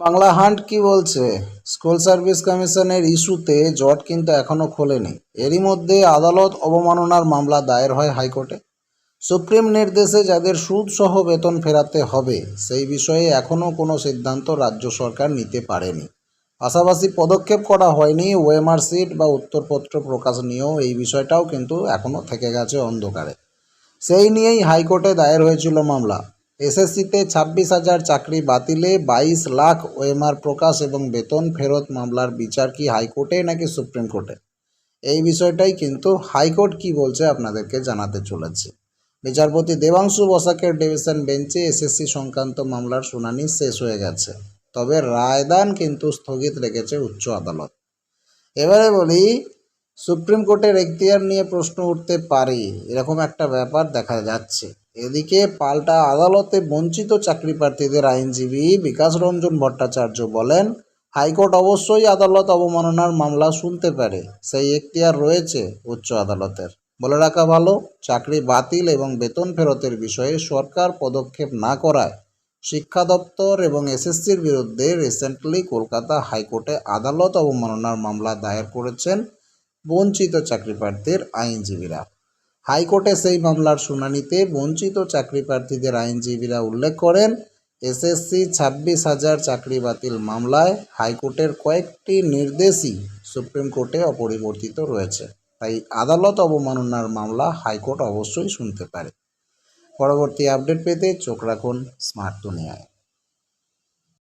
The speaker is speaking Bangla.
বাংলা হান্ট কি বলছে? স্কুল সার্ভিস কমিশনের ইস্যুতে জট কিন্তু এখনও খোলেনি। এরই মধ্যে আদালত অবমাননার মামলা দায়ের হয় হাইকোর্টে। সুপ্রিম নির্দেশে যাদের সুদ সহ বেতন ফেরাতে হবে, সেই বিষয়ে এখনও কোনো সিদ্ধান্ত রাজ্য সরকার নিতে পারেনি। পাশাপাশি পদক্ষেপ করা হয়নি ওএমআর সিট বা উত্তরপত্র প্রকাশ নিয়েও। এই বিষয়টাও কিন্তু এখনও থেকে গেছে অন্ধকারে। সেই নিয়েই হাইকোর্টে দায়ের হয়েছিল মামলা। এসএসসিতে ছাব্বিশ হাজার চাকরি বাতিলে বাইশ লাখ ওএমআর প্রকাশ এবং বেতন ফেরত মামলার বিচার কি হাইকোর্টে নাকি সুপ্রিম কোর্টে? এই বিষয়টাই কিন্তু হাইকোর্ট কি বলছে আপনাদেরকে জানাতে চলেছে। বিচারপতি দেবাংশু বসাকের ডিভিশন বেঞ্চে এসএসসি সংক্রান্ত মামলার শুনানি শেষ হয়ে গেছে। তবে রায়দান কিন্তু স্থগিত রেখেছে উচ্চ আদালত। এবারে বলি, সুপ্রিম কোর্টের এখতিয়ার নিয়ে প্রশ্ন উঠতে পারে, এরকম একটা ব্যাপার দেখা যাচ্ছে। এদিকে পাল্টা আদালতে বঞ্চিত চাকরি প্রার্থীদের আইনজীবী বিকাশ রঞ্জন ভট্টাচার্য বলেন, হাইকোর্ট অবশ্যই আদালত অবমাননার মামলা শুনতে পারে, সেই এখতিয়ার রয়েছে উচ্চ আদালতের। বলে রাখা ভালো, চাকরি বাতিল এবং বেতন ফেরতের বিষয়ে সরকার পদক্ষেপ না করায় শিক্ষা দপ্তর এবং এসএসসির বিরুদ্ধে রিসেন্টলি কলকাতা হাইকোর্টে আদালত অবমাননার মামলা দায়ের করেছেন বঞ্চিত চাকরি প্রার্থীর আইনজীবীরা। হাইকোর্টে সেই মামলার শুনানিতে বঞ্চিত চাকরি প্রার্থীদের আইনজীবীরা উল্লেখ করেন, এসএসসি ছাব্বিশ হাজার চাকরি বাতিল মামলায় হাইকোর্টের কয়েকটি নির্দেশই সুপ্রিম কোর্টে অপরিবর্তিত রয়েছে। তাই আদালত অবমাননার মামলা হাইকোর্ট অবশ্যই শুনতে পারে। পরবর্তী আপডেট পেতে চোখ রাখুন স্মার্ট দুনিয়ায়।